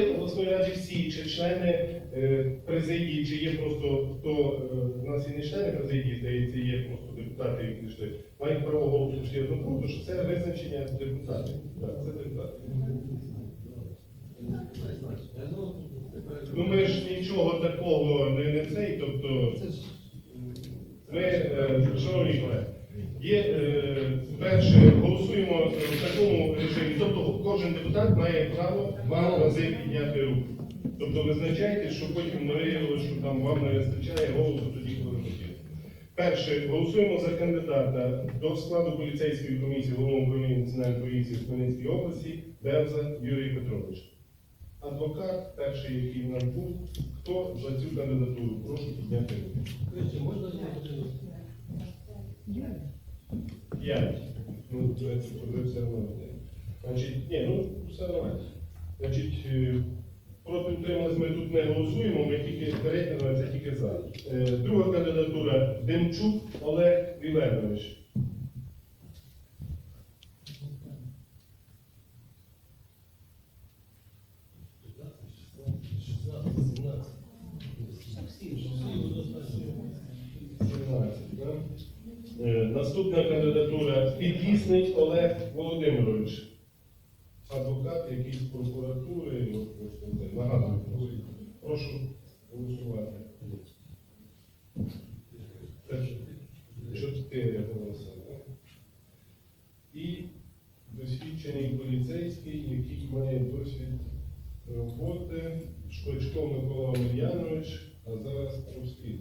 обласної раді всі, чи члени е, президії, чи є просто хто е, у нас і не члени президії, здається, є просто депутати, які прийшли, мають право голосу всі однополу, що це визначення депутатів. Так, це депутати. Ну ми ж нічого такого не, не цей, тобто ми, е, шановні колеги, є е, перше, голосуємо в такому режимі. Тобто кожен депутат має право два рази підняти руку. Тобто визначайте, що потім не виявилося, що там вам не вистачає голосу тоді, коли хотіли. Перше, голосуємо за кандидата до складу поліцейської комісії головного управління національної поліції в Хмельницькій області Бевза Юрій Петрович. Адвокат, перший, який в нас був, хто за цю кандидатуру? Прошу підняти руку. можна П'ять. Ну, це все одно. Значить, ні, ну все нормально. Значить, е, проти утримались ми тут не голосуємо, ми тільки перетинули, тільки за. Е, друга кандидатура Демчук Олег Віленович. 16. Е, Наступна кандидатура Підісний Олег Володимирович. Адвокат якийсь прокуратури. Ну, нагадую. Прошу голосувати. Чотири голоси. так? І досвідчений поліцейський, який має досвід роботи, Шквачко Микола Омельянович, а зараз Тровський.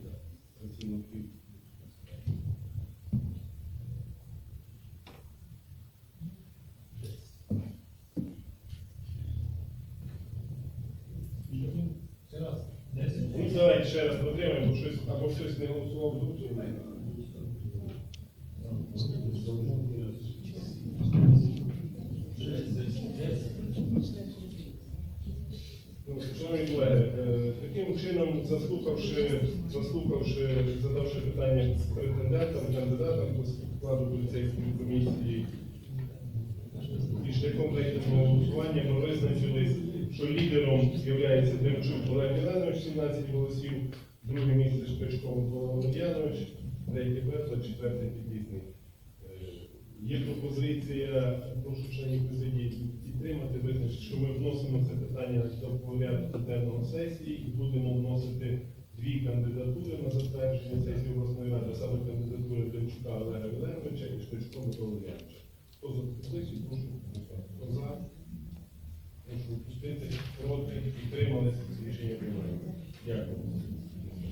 Давайте ще раз подивимо, бо щось або хтось не голосував тут. Ну, Шановні колеги, е, таким чином, заслухавши, заслухавши, задавши питання претендентам, кандидатам до складу поліцейської комісії і шляхом рейтингового голосування ми визначились, що лідером є Демчук Олег Іванович, 17 голосів, друге місце Шпичко Микола Омельянович, третє Бетла, четверте підлісний. Е, Є пропозиція, прошу членів президії підтримати, визначити, що ми вносимо це питання до порядку денного сесії і будемо вносити дві кандидатури на затвердження сесії обласної ради, саме кандидатури Демчука Олега Віленовича і Шпичко Микола Омельяновича. Хто за пропозицію, прошу за? Підтримали рішення приймаємо. Дякую.